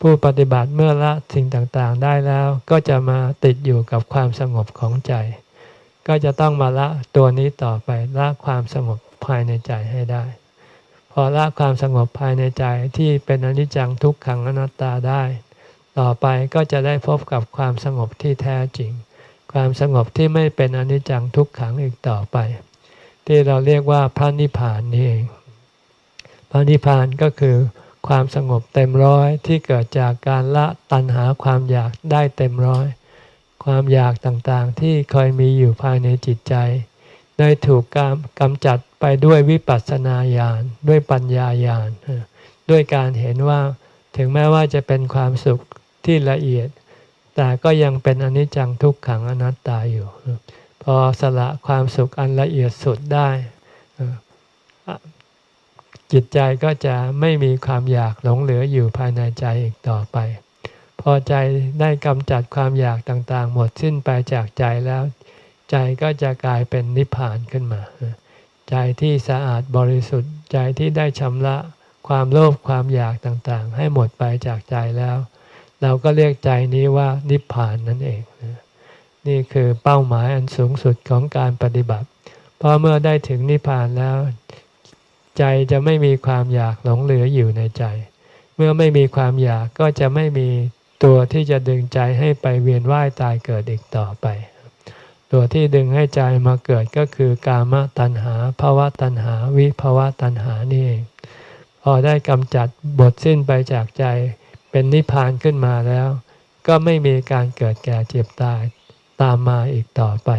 ผู้ปฏิบัติเมื่อละสิ่งต่างๆได้แล้ว ก็จะมาติดอยู่กับความสงบของใจ ก็จะต้องมาละตัวนี้ต่อไปละความสงบภายในใจให้ได้ พอละความสงบภายในใจที่เป็นอนิจจังทุกขังอนัตตาได้ ต่อไปก็จะได้พบกับความสงบที่แท้จริง ความสงบที่ไม่เป็นอนิจจังทุกขังอีกต่อไป ที่เราเรียกว่าพระนิพพานนี่เองพระนิพพานก็คือ ความสงบเต็มร้อยที่เกิดจากการละตัณหาความอยากได้เต็มร้อย ความอยากต่างๆที่เคยมีอยู่ภายในจิตใจ ได้ถูกกำกำจัดไปด้วยวิปัสสนาญาณด้วยปัญญาญาณด้วยการเห็นว่าถึงแม้ว่าจะเป็นความสุขที่ละเอียด แต่ก็ยังเป็นอนิจจังทุกขังอนัตตาอยู่ พอสละความสุขอันละเอียดสุดได้ จิตใจก็จะไม่มีความอยากหลงเหลืออยู่ภายในใจอีกต่อไป พอใจได้กำจัดความอยากต่างๆ หมดสิ้นไปจากใจแล้ว ใจก็จะกลายเป็นนิพพานขึ้นมา ใจที่สะอาดบริสุทธิ์ใจที่ได้ชำระความโลภความอยากต่างๆ ให้หมดไปจากใจแล้ว เราก็เรียกใจนี้ว่านิพพานนั่นเอง นี่คือเป้าหมายอันสูงสุดของการปฏิบัติ เพราะเมื่อได้ถึงนิพพานแล้ว ใจจะไม่มีความอยากหลงเหลืออยู่ในใจ เมื่อไม่มีความอยากก็จะไม่มีตัวที่จะดึงใจให้ไปเวียนว่ายตายเกิดอีกต่อไป ตัวที่ดึงให้ใจมาเกิดก็คือกามตัณหาภาวะตัณหา วิภาวะตัณหานี่เอง พอได้กำจัดบทสิ้นไปจากใจ เป็นนิพพานขึ้นมาแล้ว ก็ไม่มีการเกิดแก่เจ็บตายตามมาอีกต่อไป